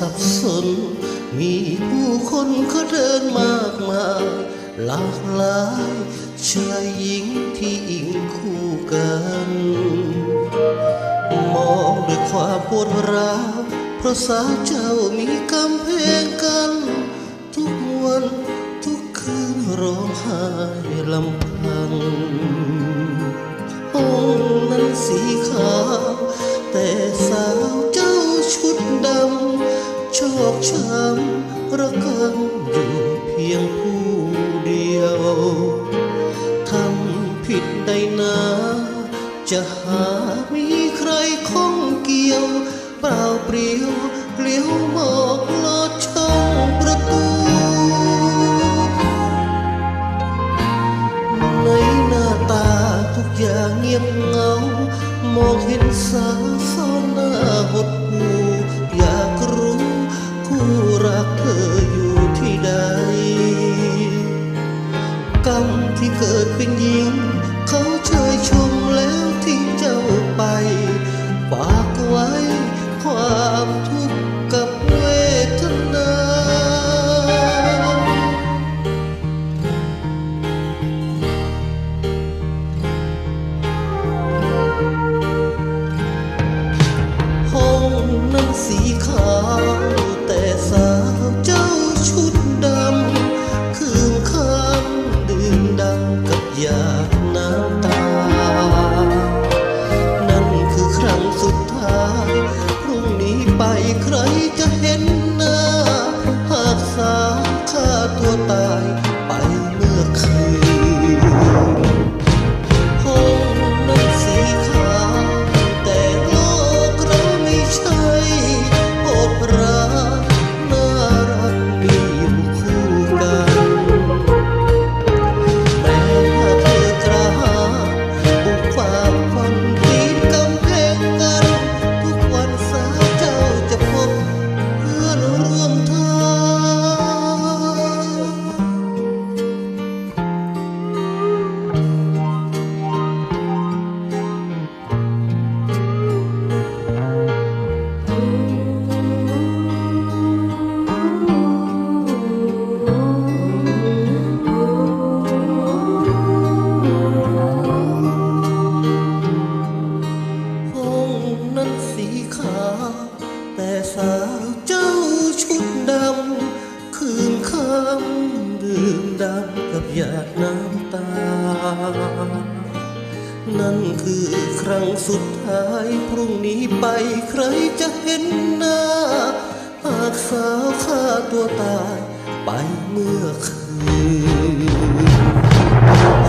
สับสน มีผู้คนเขาเดินมากมายหลากหลายชายหญิงที่อิงคู่กัน มองด้วยความปวดร้าวเพราะสาเจ้ามีกำแพงกัน ทุกวันทุกคืนร้องไห้ลำพังห้องนั้นสีขาว ចាស់ហាមីក្រៃខំគៀវប្រៅព្រាវលាវមកលោតឆោងប្រទូនៃណាតាទុកយ៉ាងងៀបងៅមកហ៊ានសាำ ดำกับหยาดน้ำตา นั่นคือครั้งสุดท้ายพรุ่งนี้ไปใครจะเห็นหน้า หากสาวฆ่าตัวตายไปเมื่อคืน